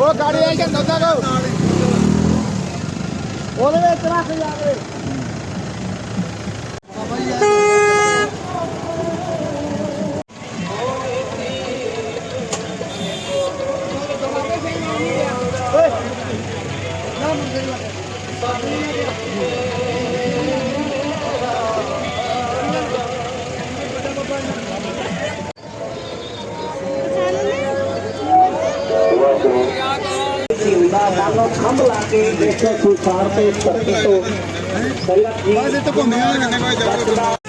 ਉਹ ਗਾੜੀ ਆਈ ਜਾਂਦਾ ਕੋ ਉਹਦੇ ਵਿੱਚ ਰੱਖ ਜਾ ਕੇ। ਹੁੰਦਾ ਨਾਲੋਂ ਖੰਭ ਲਾ ਕੇ ਦੇਖੋ ਸੁਸਾਰ ਤੇ ਧਰਤੀ ਤੋਂ। ਸੰਗਤ ਜੀ ਬਸ ਇਹ ਘੁੰਮਿਆ ਨਾ ਕੋਈ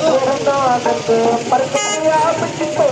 ਗੁਰੂ ਨਾਨਕ ਪ੍ਰਗਟਿਆ ਵਿੱਚ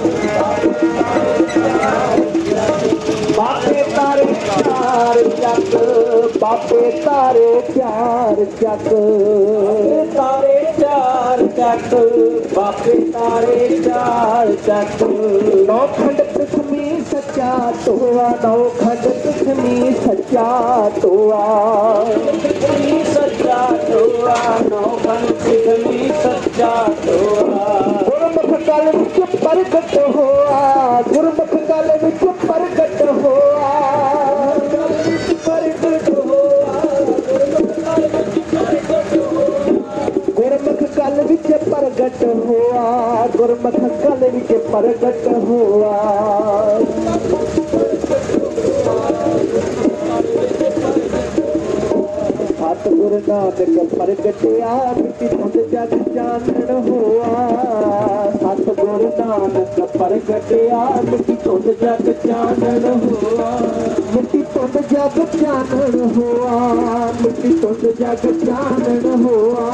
ਤਾਰੇ ਚਾਰ ਚੱਕ। ਤਾਰੇ ਚਾਰ ਚੱਕ ਬਾਪੇ ਤਾਰੇ ਚਾਰ ਚੱਕ। ਨੌ ਖੰਡ ਪ੍ਰਿਥਵੀ ਸੱਚਾ ਤੋਆ ਨੌ ਖੰਡ ਪ੍ਰਿਥਵੀ ਸੱਚਾ ਤੋਆ। ਪ੍ਰਿਥਵੀ ਸੱਚਾ ਤੋਆ ਨੌ ਖੰਡ ਪ੍ਰਿਥਵੀ ਸੱਚਾ ਤੋਆ। ಗುರ್ಮತ ಕಲಿಗೆ ಪ್ರಗಟ ಹುವ सतगुरु नानक प्रगटिया किसत जग जानण हुआ। नानक प्रगटिया किसत जग जान हुआ। मिट्टी तुंद जग जान हुआ। मिट्टी तुंद जग हुआ।